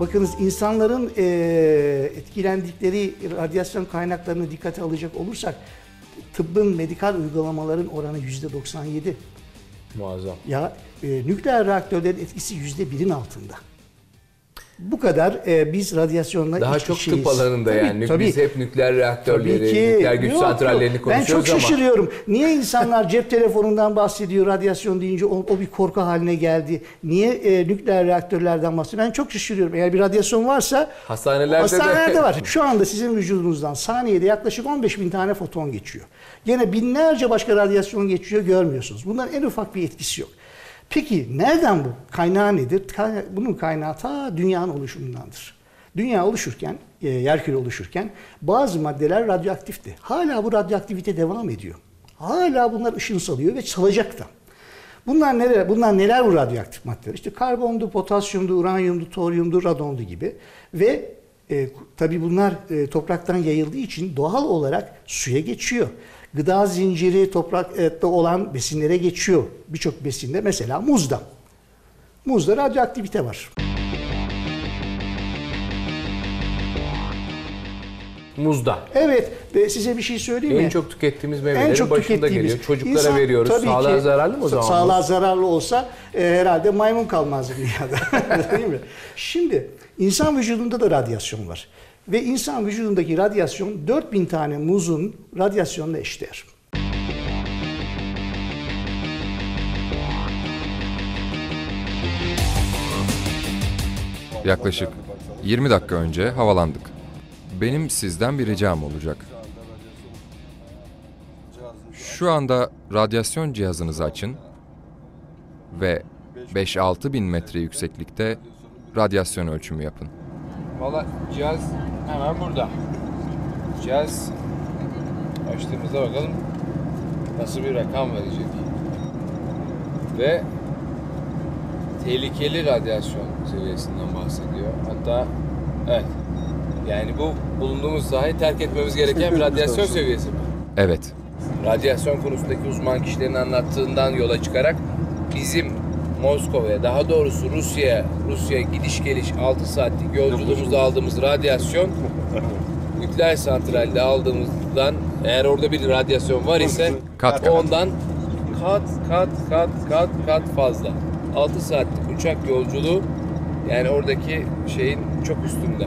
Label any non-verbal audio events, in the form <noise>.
Bakınız insanların e, etkilendikleri radyasyon kaynaklarını dikkate alacak olursak tıbbın medikal uygulamaların oranı yüzde 97. Muazzam. Ya e, nükleer reaktörlerin etkisi yüzde birin altında. Bu kadar e, biz radyasyonla Daha çok içeyiz. tıp alanında Tabii, yani. tabii. Biz hep nükleer reaktörleri, Tabii ki. nükleer güç Yok, santrallerini yok. Ben konuşuyoruz çok ama şaşırıyorum. Niye insanlar cep telefonundan bahsediyor, radyasyon deyince o, o bir korku haline geldi? Niye e, nükleer reaktörlerden bahsediyor? Ben çok şaşırıyorum. Eğer bir radyasyon varsa hastanelerde, hastanelerde de var. Şu anda sizin vücudunuzdan saniyede yaklaşık 15 bin tane foton geçiyor. Gene binlerce başka radyasyon geçiyor görmüyorsunuz. Bunların en ufak bir etkisi yok. Peki nereden bu? Kaynağı nedir? Bunun kaynağı ta dünyanın oluşumundandır. Dünya oluşurken, e, yerküre oluşurken bazı maddeler radyoaktifti. Hala bu radyoaktivite devam ediyor. Hala bunlar ışın salıyor ve çalacak da. Bunlar neler? Bunlar neler bu radyoaktif maddeler? İşte karbondu, potasyumdu, uranyumdu, toryumdu, radondu gibi. Ve e, tabii bunlar e, topraktan yayıldığı için doğal olarak suya geçiyor. Gıda zinciri toprakta olan besinlere geçiyor. Birçok besinde mesela muzda. Muzda radyoaktivite var. Muzda. Evet ve size bir şey söyleyeyim mi? En çok tükettiğimiz meyvelerin başında tükettiğimiz- geliyor. Çocuklara İnsan- veriyoruz. tabii Sağlığa ki- zararlı mı o zaman? Sağlığa zararlı olsa e, herhalde maymun kalmazdı dünyada. <laughs> Değil mi? Şimdi insan vücudunda da radyasyon var. Ve insan vücudundaki radyasyon 4000 tane muzun radyasyonla eşdeğer. Yaklaşık 20 dakika önce havalandık. Benim sizden bir ricam olacak. Şu anda radyasyon cihazınızı açın ve 5-6 bin metre yükseklikte radyasyon ölçümü yapın. Valla cihaz hemen burada. Cihaz açtığımızda bakalım nasıl bir rakam verecek. Ve tehlikeli radyasyon seviyesinden bahsediyor. Hatta evet yani bu bulunduğumuz sahayı terk etmemiz gereken bir radyasyon seviyesi mi? Evet, radyasyon konusundaki uzman kişilerin anlattığından yola çıkarak bizim Moskova'ya daha doğrusu Rusya'ya Rusya gidiş geliş 6 saatlik yolculuğumuzda aldığımız radyasyon <laughs> nükleer santralde aldığımızdan eğer orada bir radyasyon var ise Kat kat. ondan kat kat kat kat kat fazla. 6 saatlik uçak yolculuğu yani oradaki şeyin çok üstünde.